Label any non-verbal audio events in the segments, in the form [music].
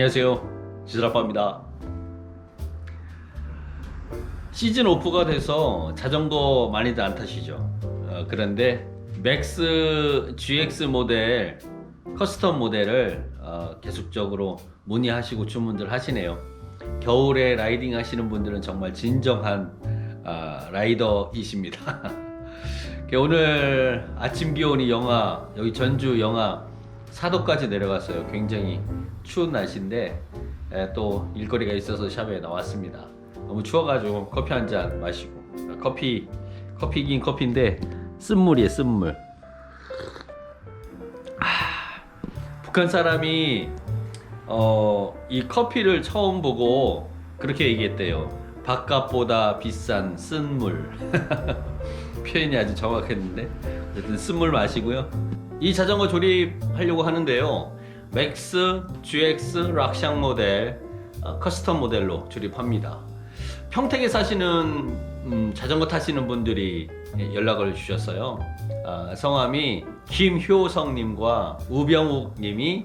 안녕하세요. 지드라빠입니다. 시즌 오프가 돼서 자전거 많이들 안 타시죠? 어, 그런데 맥스 GX 모델 커스텀 모델을 어, 계속적으로 문의하시고 주문들 하시네요. 겨울에 라이딩 하시는 분들은 정말 진정한 아, 라이더이십니다. [laughs] 오늘 아침 기온이 영하 여기 전주 영하 4도까지 내려갔어요. 굉장히 추운 날씨인데 에, 또 일거리가 있어서 샵에 나왔습니다. 너무 추워가지고 커피 한 잔 마시고 커피 커피긴 커피인데 쓴물이에요 쓴물. 아, 북한 사람이 어, 이 커피를 처음 보고 그렇게 얘기했대요. 바깥보다 비싼 쓴물. [laughs] 표현이 아주 정확했는데 어쨌든 쓴물 마시고요. 이 자전거 조립하려고 하는데요. 맥스 GX 락샹 모델 어, 커스텀 모델로 조립합니다. 평택에 사시는 음, 자전거 타시는 분들이 연락을 주셨어요. 아, 성함이 김효성님과 우병욱님이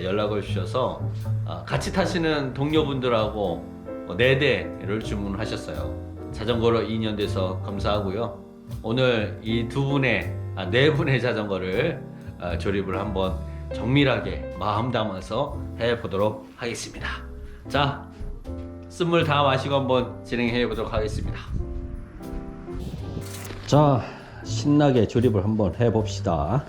연락을 주셔서 아, 같이 타시는 동료분들하고 어, 네 대를 주문하셨어요. 자전거로 2년 돼서 감사하고요. 오늘 이 두 분의 아, 네 분의 자전거를 아, 조립을 한번 정밀하게 마음 담아서 해보도록 하겠습니다. 자, 쓴물 다 마시고 한번 진행해 보도록 하겠습니다. 자, 신나게 조립을 한번 해봅시다.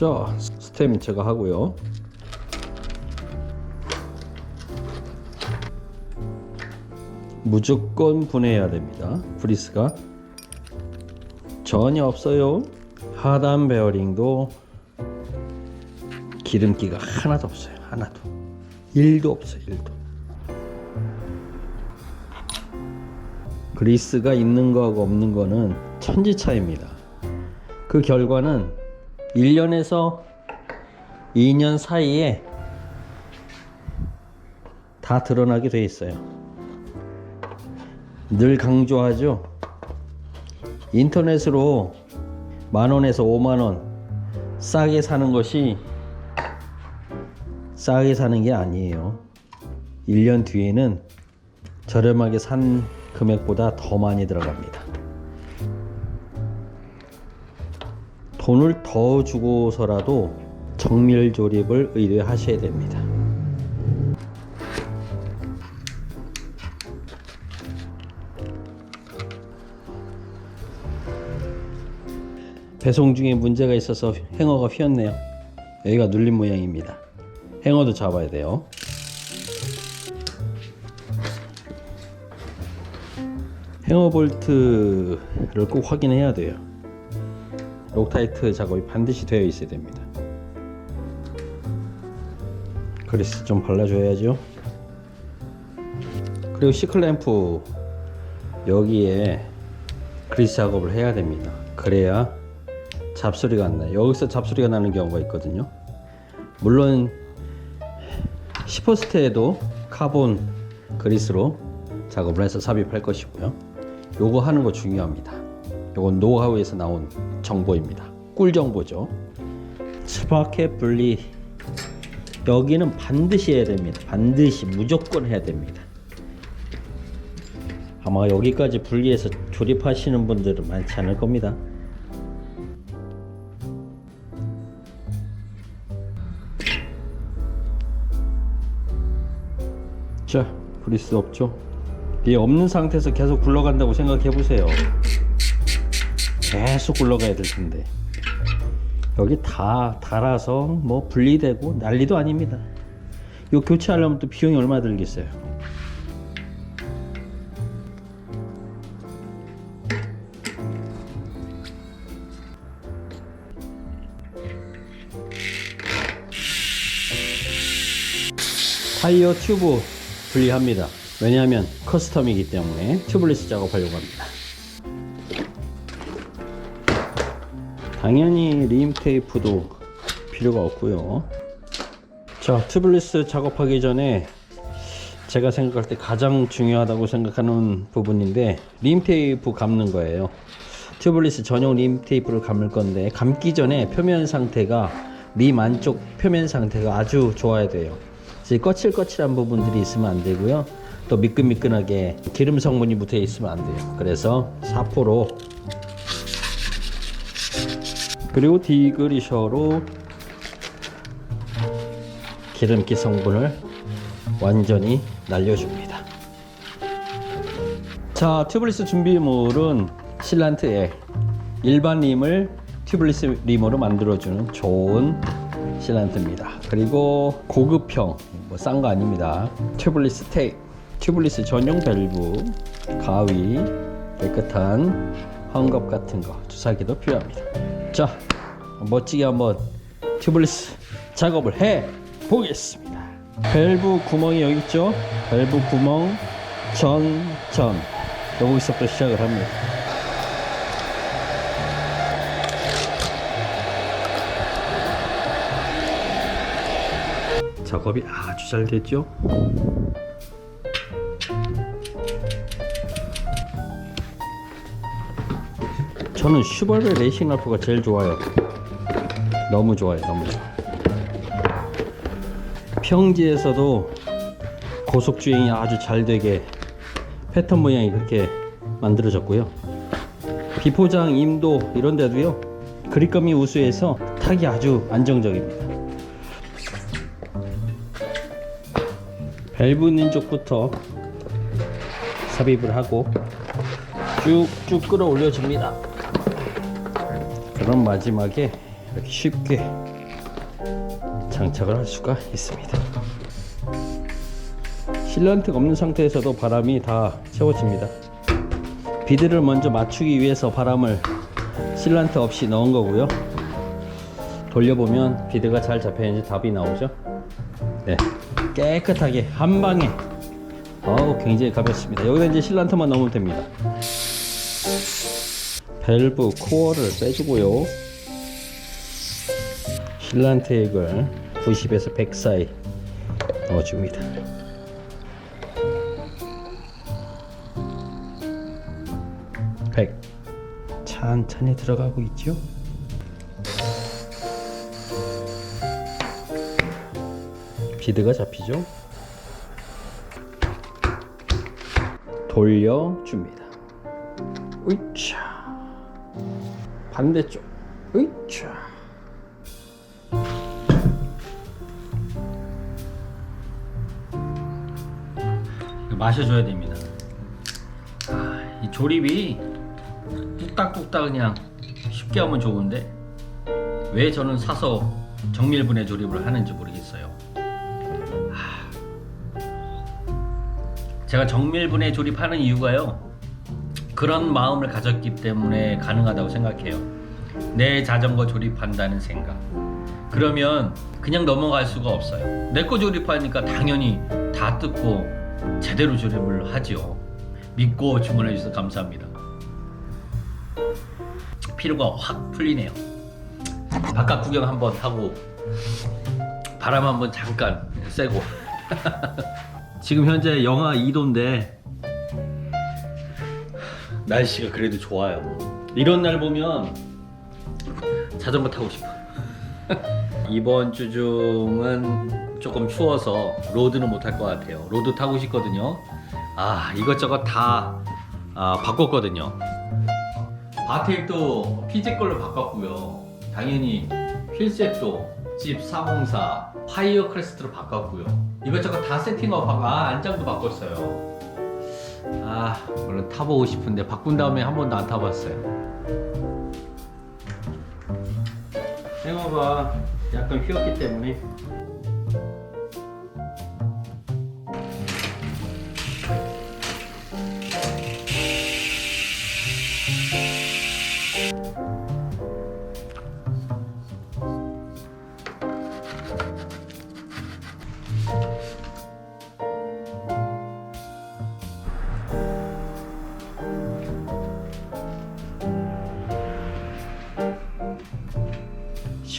자, 스테민 제가 하고요. 무조건 분해해야 됩니다. 브리스가 전혀 없어요. 하단 베어링도 기름기가 하나도 없어요. 하나도. 1도 없어요. 1도. 그리스가 있는 거하고 없는 거는 천지 차이입니다. 그 결과는 1년에서 2년 사이에 다 드러나게 돼 있어요. 늘 강조하죠. 인터넷으로 만 원에서 5만 원 싸게 사는 것이 싸게 사는 게 아니에요. 1년 뒤에는 저렴하게 산 금액보다 더 많이 들어갑니다. 돈을 더 주고서라도 정밀 조립을 의뢰하셔야 됩니다. 배송 중에 문제가 있어서 행어가 휘었네요. 여기가 눌린 모양입니다. 행어도 잡아야 돼요. 행어 볼트를 꼭 확인해야 돼요. 록타이트 작업이 반드시 되어 있어야 됩니다. 그리스 좀 발라줘야죠. 그리고 시클램프 여기에 그리스 작업을 해야 됩니다. 그래야 잡소리가 안 나요. 여기서 잡소리가 나는 경우가 있거든요. 물론 시퍼스테에도 카본 그리스로 작업을 해서 삽입할 것이고요. 요거 하는 거 중요합니다. 요건 노하우에서 나온 정보입니다. 꿀 정보죠. 스파켓 분리 여기는 반드시 해야 됩니다. 반드시 무조건 해야 됩니다. 아마 여기까지 분리해서 조립하시는 분들은 많지 않을 겁니다. 자, 브리스 없죠? 이 없는 상태에서 계속 굴러간다고 생각해 보세요. 계속 굴러가야 될 텐데. 여기 다 달아서 뭐 분리되고 난리도 아닙니다. 이 교체하려면 또 비용이 얼마 들겠어요. 타이어 튜브 분리합니다. 왜냐하면 커스텀이기 때문에 튜블리스 작업하려고 합니다. 당연히 림 테이프도 필요가 없고요. 자, 튜블리스 작업하기 전에 제가 생각할 때 가장 중요하다고 생각하는 부분인데 림 테이프 감는 거예요. 튜블리스 전용 림 테이프를 감을 건데 감기 전에 표면 상태가 림 안쪽 표면 상태가 아주 좋아야 돼요. 거칠거칠한 부분들이 있으면 안 되고요. 또 미끈미끈하게 기름 성분이 묻어 있으면 안 돼요. 그래서 사포로 그리고 디그리셔로 기름기 성분을 완전히 날려줍니다. 자, 튜블리스 준비물은 실란트 에 일반 림을 튜블리스 림으로 만들어주는 좋은 실란트입니다. 그리고 고급형, 뭐 싼 거 아닙니다. 튜블리스 테이프, 튜블리스 전용 밸브, 가위, 깨끗한 헝겊 같은 거, 주사기도 필요합니다. 자, 멋지게 한번 튜블리스 작업을 해 보겠습니다. 밸브 구멍이 여기 있죠? 밸브 구멍 전, 전. 여기서부터 시작을 합니다. 작업이 아주 잘 됐죠? 저는 슈벌베 레이싱 라프가 제일 좋아요. 너무 좋아요, 너무 좋아. 평지에서도 고속 주행이 아주 잘 되게 패턴 모양이 그렇게 만들어졌고요. 비포장 임도 이런 데도요. 그립감이 우수해서 타기 아주 안정적입니다. 밸브 있는 쪽부터 삽입을 하고 쭉쭉 끌어올려 줍니다. 그럼 마지막에 이렇게 쉽게 장착을 할 수가 있습니다. 실란트가 없는 상태에서도 바람이 다 채워집니다. 비드를 먼저 맞추기 위해서 바람을 실란트 없이 넣은 거고요. 돌려보면 비드가 잘 잡혀있는지 답이 나오죠. 네, 깨끗하게 한 방에 어우 굉장히 가볍습니다. 여기다 이제 실란트만 넣으면 됩니다. 밸브 코어를 빼주고요. 실란트 액을 90에서 100 사이 넣어줍니다. 백 찬찬히 들어가고 있죠. 비드가 잡히죠. 돌려줍니다. 으차 반대쪽 으차 마셔줘야 됩니다. 아, 이 조립이 뚝딱뚝딱 그냥 쉽게 하면 좋은데 왜 저는 사서 정밀분해 조립을 하는지 모르겠어요. 아, 제가 정밀분해 조립하는 이유가요. 그런 마음을 가졌기 때문에 가능하다고 생각해요. 내 자전거 조립한다는 생각. 그러면 그냥 넘어갈 수가 없어요. 내 거 조립하니까 당연히 다 뜯고 제대로 조립을 하지요. 믿고 주문해 주셔서 감사합니다. 피로가 확 풀리네요. 바깥 구경 한번 하고 바람 한번 잠깐 쐬고 [laughs] 지금 현재 영하 2도인데 날씨가 그래도 좋아요. 이런 날 보면 자전거 타고 싶어. [laughs] 이번 주 중은 조금 추워서 로드는 못 할 것 같아요. 로드 타고 싶거든요. 아 이것저것 다 아, 바꿨거든요. 바테일도 피제 걸로 바꿨고요. 당연히 휠셋도 집404 파이어 크레스트로 바꿨고요. 이것저것 다 세팅하고 바꿔 아 안장도 바꿨어요. 아 물론 타보고 싶은데 바꾼 다음에 한 번도 안 타봤어요. 생어가 약간 휘었기 때문에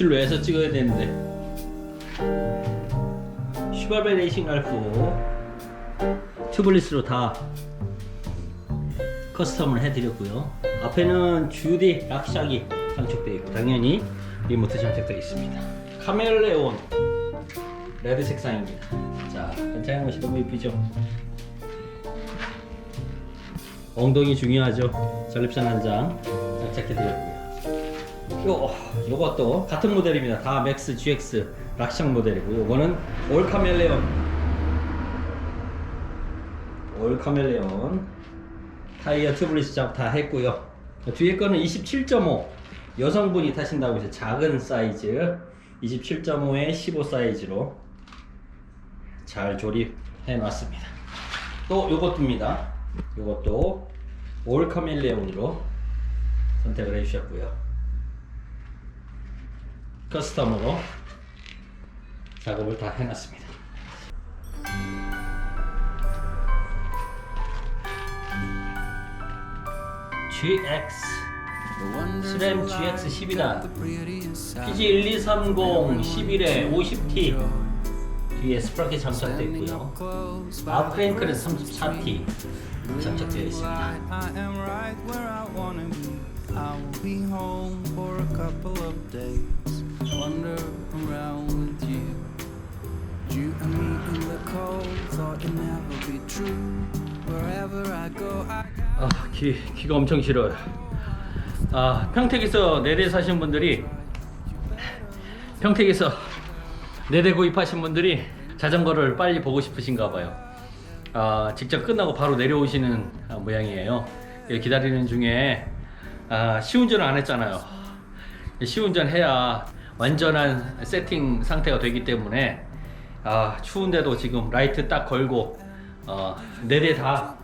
실내에서 찍어야 되는데 휘발배 레이싱 랄프 튜블리스로 다 커스텀을 해드렸고요. 앞에는 주디 락샥이 장착되어 있고 당연히 리모트 장착되어 있습니다. 카멜레온 레드 색상입니다. 자, 반짝이는 것이 너무 예쁘죠? 엉덩이 중요하죠. 전립선 한 장 장착해드렸고 요. 요, 요것도 같은 모델입니다. 다 맥스 GX 락샥 모델이고 요거는 올 카멜레온 올 카멜레온 타이어 튜브리스 작업 다 했고요. 뒤에 거는 27.5 여성분이 타신다고 해서 작은 사이즈 27.5에 15 사이즈로 잘 조립해 놨습니다. 또 요것도입니다. 요것도 올 카멜레온으로 선택을 해주셨고요. 커스텀으로 작업을 다 해놨습니다. GX 스램 GX 10이다. PG 1230 11에 50T 뒤에 스프라켓 장착되어 있고요. 아크랭크는 34T 장착되어 있습니다. I am right where I wanna be. I will be home for a couple of days. Wander around with you. You and me in the cold, thought it'd never be true. Wherever I go, I 아, 귀, 귀가 엄청 싫어요. 아, 평택에서 내대 사신 분들이 평택에서 내대 구입하신 분들이 자전거를 빨리 보고 싶으신가 봐요. 아, 직접 끝나고 바로 내려오시는 아, 모양이에요. 예, 기다리는 중에 아, 시운전을 안 했잖아요. 시운전 해야 완전한 세팅 상태가 되기 때문에 아, 추운데도 지금 라이트 딱 걸고 어, 네대 다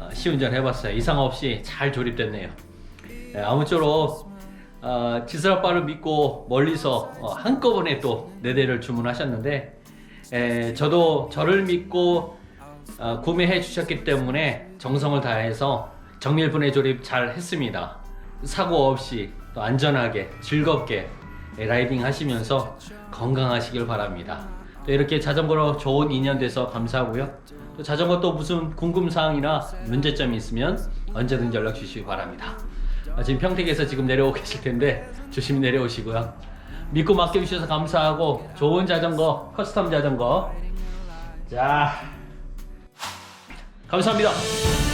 어, 시운전 해봤어요. 이상 없이 잘 조립됐네요. 예, 아무쪼록 어, 지스라빠를 믿고 멀리서 어, 한꺼번에 또네 대를 주문하셨는데 에, 저도 저를 믿고 어, 구매해 주셨기 때문에 정성을 다해서 정밀분해 조립 잘 했습니다. 사고 없이 또 안전하게 즐겁게 예, 라이딩 하시면서 건강하시길 바랍니다. 또 이렇게 자전거로 좋은 인연 돼서 감사하고요. 또 자전거 또 무슨 궁금 사항이나 문제점이 있으면 언제든지 연락 주시기 바랍니다. 아, 지금 평택에서 지금 내려오고 계실 텐데 조심히 내려오시고요. 믿고 맡겨주셔서 감사하고 좋은 자전거, 커스텀 자전거. 자, 감사합니다.